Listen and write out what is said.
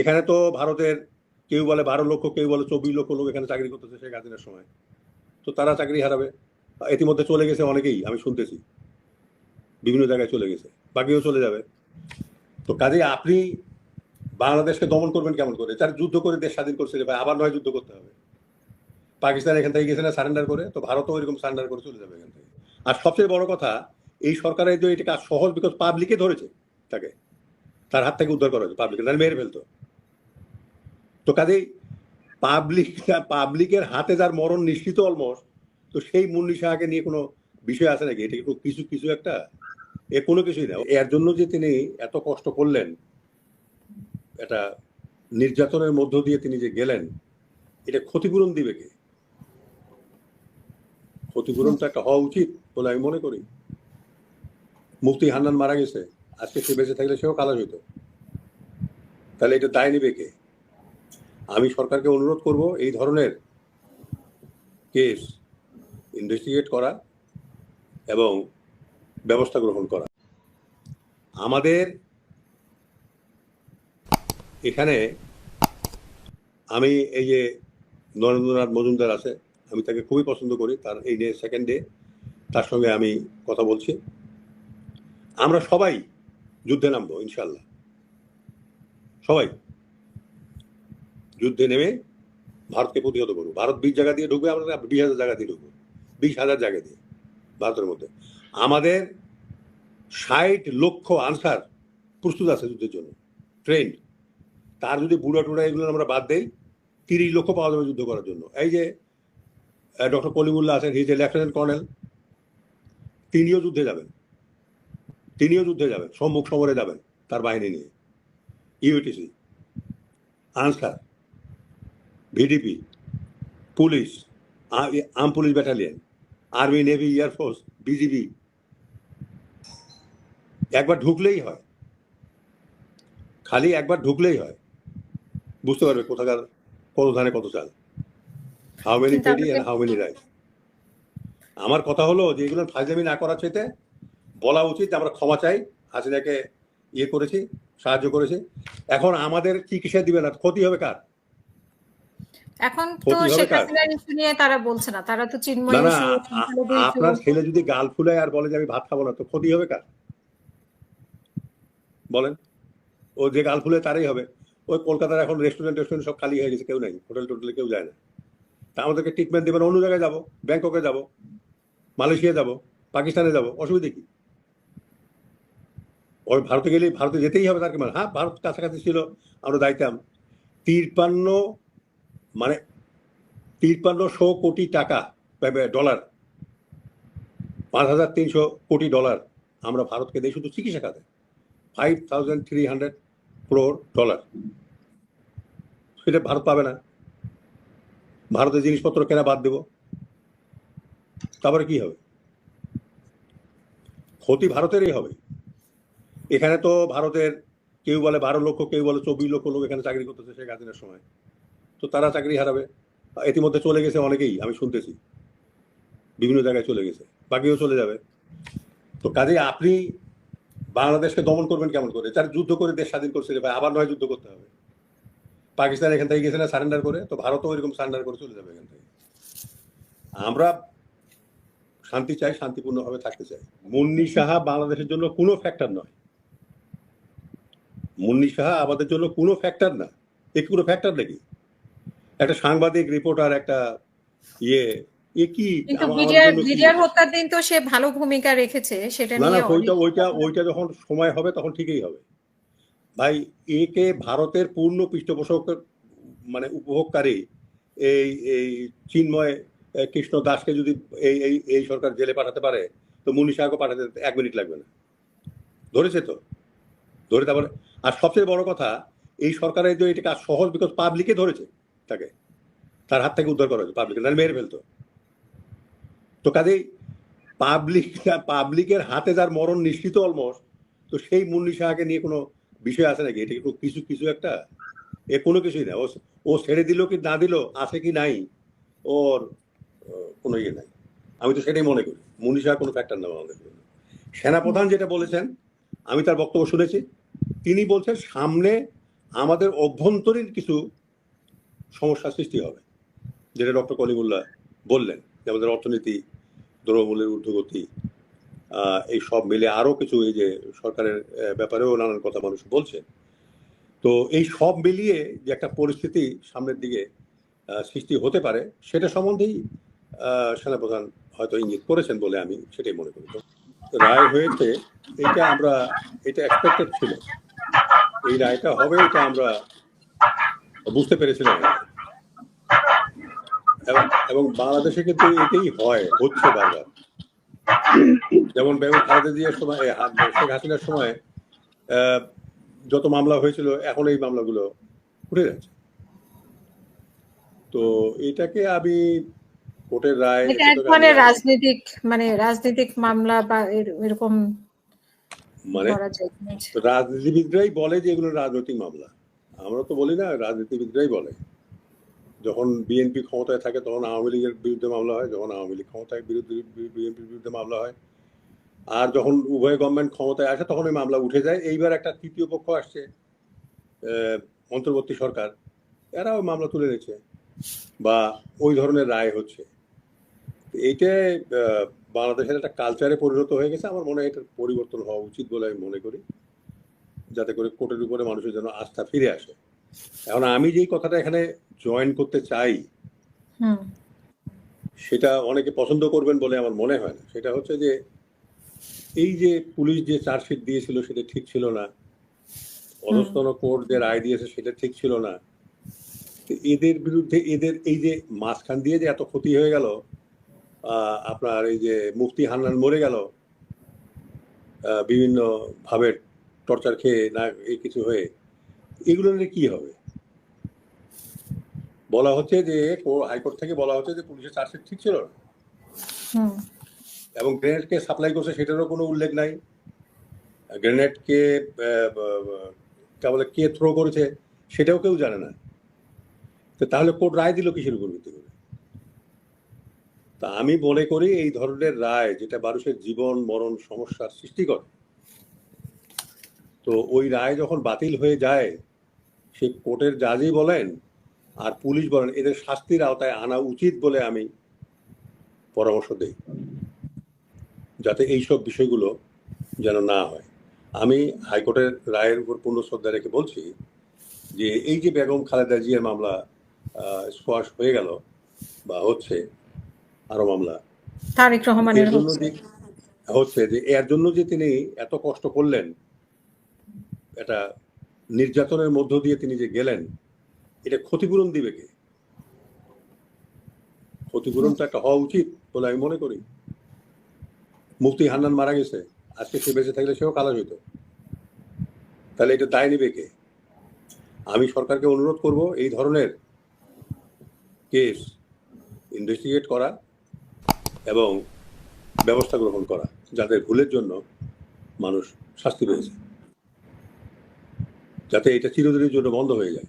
এখানে তো ভারতের কেউ বলে বারো লক্ষ, কেউ বলে চব্বিশ লক্ষ লোক এখানে চাকরি করতেছে শেখ হাসিনার সময়। তো তারা চাকরি হারাবে। ইতিমধ্যে চলে গেছে অনেকেই, আমি শুনতেছি। বিভিন্ন জায়গায় চলে গেছে, বাকিও চলে যাবে। তো কাজে আপনি বাংলাদেশকে দমন করবেন কেমন করে? তার যুদ্ধ করে দেশ স্বাধীন করছে ভাই, আবার নয় যুদ্ধ করতে হবে। পাকিস্তান এখান থেকে গেছে না সারেন্ডার করে, তো ভারতও এরকম সারেন্ডার করে চলে যাবে এখান থেকে। আর সবচেয়ে বড় কথা, এই সরকারের যে এটা কাজ সহজ বিকজ পাবলিকে ধরেছে তাকে। তার হাত থেকে উদ্ধার করা হয়েছে পাবলিকে তাহলে মেরে ফেলতো। তো কাজেই পাবলিক পাবলিকের হাতে যার মরণ নিশ্চিত অলমোস্ট তো সেই মুন্নি সাহাকে নিয়ে কোনো বিষয় আছে নাকি? এটা কিছু কিছু একটা? এ কোনো কিছুই না। এর জন্য যে তিনি এত কষ্ট করলেন, এটা নির্যাতনের মধ্য দিয়ে তিনি যে গেলেন, এটা ক্ষতিপূরণ দিবে কে? ক্ষতিপূরণ তো একটা হওয়া উচিত বলে আমি মনে করি। মুক্তি হান্নান মারা গেছে, আজকে সে বেঁচে থাকলে সেও কালাস হইতো। তাহলে এটা দায় নিবে কে? আমি সরকারকে অনুরোধ করব এই ধরনের কেস ইনভেস্টিগেট করা এবং ব্যবস্থা গ্রহণ করা। আমাদের এখানে আমি এই যে নরেন্দ্রনাথ মজুমদার আছে, আমি তাকে খুবই পছন্দ করি, তার এই ডে সেকেন্ড ডে তার সঙ্গে আমি কথা বলছি। আমরা সবাই যুদ্ধে নামবো ইনশাল্লাহ সবাই। যুদ্ধে নেমে ভারতকে প্রতিহত করব ভারত বিশ জায়গা দিয়ে ঢুকবে, আমরা বিশ হাজার জায়গা দিয়ে ঢুকবো। বিশ হাজার জায়গা দিয়ে ভারতের মধ্যে। আমাদের ষাট লক্ষ আনসার প্রস্তুত আছে যুদ্ধের জন্য। ট্রেন। তার যদি বুড়া টুড়া এগুলো আমরা বাদ দেই, তিরিশ লক্ষ পাওয়া যাবে যুদ্ধ করার জন্য। এই যে ডক্টর কলিমুল্লাহ আছেন হিজ এ লেফটেন্যান্ট কর্নেল। তিনিও যুদ্ধে যাবেন। তিনিও যুদ্ধে যাবেন। সম্মুখ সমরে যাবেন তার বাহিনী নিয়ে। UTC. Ansar. VDP police arm police battalion army navy air force BGB একবার ঢুকলেই হয়। খালি একবার ঢুকলেই হয়। বুঝতে পারবে কোথাকার কত ধানে কত চাল। How many paddy and how many rice আমার কথা হলো যে এগুলো ফাইজামি না করার চাইতে বলা উচিত আমরা ক্ষমা চাই হাসিনাকে ইয়ে করেছি সাহায্য করেছি। এখন আমাদের চিকিৎসা দিবে না? ক্ষতি হবে কার? এখন তো শেখ হাসিনার ইস্যু নিয়ে তারা বলছে না তারা তো চিন্ময় আপনার ছেলে যদি গাল ফুলায় আর বলে যে আমি ভাত খাব না তো ক্ষতি হবে কার? বলেন। ও যে গাল ফুলে তারই হবে। ওই কলকাতার এখন রেস্টুরেন্ট রেস্টুরেন্ট সব খালি হয়ে গেছে কেউ নাই হোটেল টোটেলে কেউ যায় না। তা আমাদেরকে ট্রিটমেন্ট দেবেন অন্য জায়গায় যাব ব্যাংককে যাব মালয়েশিয়া যাব পাকিস্তানে যাব অসুবিধা কি? ওই ভারতে গেলে ভারতে যেতেই হবে তার কি মানে? হ্যাঁ ভারত কাছাকাছি ছিল আমরা যাইতাম তিরপান্ন মানে তিরপান্নশো কোটি টাকা ডলার। পাঁচ হাজার তিনশো কোটি ডলার আমরা ভারতকে দিই শুধু চিকিৎসা খাতে। Five thousand three hundred crore dollar. সেটা ভারত পাবে না। ভারতের জিনিসপত্র কেনা বাদ দেব। তারপরে কি হবে? ক্ষতি ভারতেরই হবে। এখানে তো ভারতের কেউ বলে বারো লক্ষ, কেউ বলে চব্বিশ লক্ষ লোক এখানে চাকরি করতেছে শেখ হাসিনার সময়। তো তারা চাকরি হারাবে। ইতিমধ্যে চলে গেছে অনেকেই, আমি শুনতেছি। বিভিন্ন জায়গায় চলে গেছে, বাকিও চলে যাবে। তো কাজেই আপনি বাংলাদেশকে দমন করবেন কেমন করে? তার যুদ্ধ করে দেশ স্বাধীন করছে ভাই, আবার নয় যুদ্ধ করতে হবে। পাকিস্তান এখান থেকে গেছে না সারেন্ডার করে? তো ভারতও এরকম সারেন্ডার করে চলে যাবে এখান থেকে। আমরা শান্তি চাই, শান্তিপূর্ণভাবে থাকতে চাই। মুন্নি সাহা বাংলাদেশের জন্য কোনো ফ্যাক্টর নয়। মুন্নি সাহা আমাদের জন্য কোনো ফ্যাক্টর না। এ কোনো ফ্যাক্টর নাকি? একটা সাংবাদিক রিপোর্টার একটা ইয়ে কিন্তু বিডিআর বিডিআর হত্যার দিন তো সে ভালো ভূমিকা রেখেছে সেটা নিয়ে ওইটা ওইটা ওইটা যখন সময় হবে তখন ঠিকই হবে। ভাই একে ভারতের পূর্ণ পৃষ্ঠপোষক মানে উপভোগকারী এই এই চিন্ময় কৃষ্ণ দাসকে যদি এই এই এই সরকার জেলে পাঠাতে পারে তো মুন্নি শাহকে পাঠাতে এক মিনিট লাগবে না। ধরেছে তো? ধরে তারপরে আর সবচেয়ে বড় কথা এই সরকারের যে এটা কাজ সহজ বিকজ পাবলিকে ধরেছে। তাকে তার হাত থেকে উদ্ধার করা হয়েছে পাবলিকে তাহলে মেরে ফেলতো। তো কাজেই পাবলিক পাবলিকের হাতে যার মরণ নিশ্চিত অলমোস্ট তো সেই মুন্নি সাহাকে নিয়ে কোনো বিষয় আছে নাকি? এটা কিছু কিছু একটা? এ কোনো কিছুই না। ও ছেড়ে দিল কি না দিল, আছে কি নাই? ওর কোনো ইয়ে নাই। আমি তো সেটাই মনে করি। মুন্নি সাহা কোনো ফ্যাক্টর না আমাদের। সেনাপ্রধান যেটা বলেছেন, আমি তার বক্তব্য শুনেছি, তিনি বলছেন সামনে আমাদের অভ্যন্তরীণ কিছু সমস্যা সৃষ্টি হবে। যেটা ডক্টর কলিমুল্লাহ বললেন যে আমাদের অর্থনীতি, দ্রব্যমূল্যের ঊর্ধ্বগতি এই সব মিলে আরও কিছু এই যে সরকারের ব্যাপারেও নানান কথা মানুষ বলছে তো এই সব মিলিয়ে যে একটা পরিস্থিতি সামনের দিকে সৃষ্টি হতে পারে, সেটা সম্বন্ধেই সেনাপ্রধান হয়তো ইঙ্গিত করেছেন বলে আমি সেটাই মনে করি। রায় হয়েছে এটা আমরা, এটা এক্সপেক্টেড ছিল। এই রায়টা হবে, এটা আমরা বুঝতে পেরেছিলাম এবং এবং বাংলাদেশে কিন্তু এটাই হয় হচ্ছে বারবার। যেমন বেগম খালেদা জিয়ার সময় শেখ হাসিনার সময় যত মামলা হয়েছিল এখন এই মামলাগুলো উঠে যাচ্ছে। তো এটাকে আমি কোর্টের রায় ধরনের রাজনৈতিক মানে রাজনৈতিক মামলা বা এর- এরকম মানে? রাজনীতিবিদরাই বলে যে এগুলো রাজনৈতিক মামলা। আমরা তো বলি না, রাজনীতিবিদরাই বলে। যখন বিএনপি ক্ষমতায় থাকে, তখন আওয়ামী লীগের বিরুদ্ধে মামলা হয়, যখন আওয়ামী লীগ ক্ষমতায় বিরুদ্ধে বিএনপির বিরুদ্ধে মামলা হয়। আর যখন উভয় গভর্নমেন্ট ক্ষমতায় আসে, তখন ওই মামলা উঠে যায়। এইবার একটা তৃতীয় পক্ষ আসছে অন্তর্বর্তী সরকার। এরা ওই মামলা তুলে নিচ্ছে, বা ওই ধরনের রায় হচ্ছে। এইটা বাংলাদেশের একটা কালচারে পরিণত হয়ে গেছে। আমার মনে হয় এটার পরিবর্তন হওয়া উচিত বলে আমি মনে করি। যাতে করে কোর্টের উপরে মানুষের যেন আস্থা ফিরে আসে। এখন আমি যেই কথাটা এখানে জয়েন করতে চাই সেটা অনেকে পছন্দ করবেন বলে আমার মনে হয় না। সেটা হচ্ছে যে এই যে পুলিশ যে চার্জশিট দিয়েছিল সেটা ঠিক ছিল না অধস্তন কোর্ট যে রায় দিয়েছে সেটা ঠিক ছিল না এদের বিরুদ্ধে এদের এই যে মাঝখান দিয়ে যে এত ক্ষতি হয়ে গেল আহ, আপনার এই যে মুফতি হান্নান মরে গেল বিভিন্ন ভাবে টর্চার খেয়ে না এই কিছু হয়ে এগুলো নিয়ে কি হবে? বলা হচ্ছে যে হাইকোর্ট থেকে বলা হচ্ছে যে পুলিশের চার্জশিট ঠিক ছিল না। এবং গ্রেনেডকে সাপ্লাই করছে সেটারও কোনো উল্লেখ নাই। গ্রেনেডকে কেবল কে থ্রো করেছে সেটাও কেউ জানে না। তো তাহলে কোর্ট রায় দিল কিসের উপর ভিত্তি করে? তা আমি মনে করি এই ধরনের রায় যেটা মানুষের জীবন মরণ সমস্যার সৃষ্টি করে তো ওই রায় যখন বাতিল হয়ে যায় সে কোর্টের জাজই বলেন আর পুলিশ বলেন এদের শাস্তির আওতায় আনা উচিত বলে আমি পরামর্শ দিই। যাতে এইসব বিষয়গুলো যেন না হয়। আমি হাইকোর্টের রায়ের উপর পূর্ণ শ্রদ্ধা রেখে বলছি যে এই যে বেগম খালেদা জিয়ার মামলা স্কোয়াশ হয়ে গেল বা হচ্ছে আরও মামলা তারেক রহমানের জন্য হচ্ছে যে এর জন্য যে তিনি এত কষ্ট করলেন এটা নির্যাতনের মধ্য দিয়ে তিনি যে গেলেন, এটা ক্ষতিপূরণ দিবে কে? ক্ষতিপূরণ তো একটা হওয়া উচিত বলে আমি মনে করি। মুফতি হান্নান মারা গেছে, আজকে সে বেঁচে থাকলে সেও কালাস হইতো তাহলে এটা দায় নিবে কে? আমি সরকারকে অনুরোধ করব এই ধরনের কেস ইনভেস্টিগেট করা এবং ব্যবস্থা গ্রহণ করা, যাদের ভুলের জন্য মানুষ শাস্তি পেয়েছে। যাতে এটা চিরদিনের জন্য বন্ধ হয়ে যায়।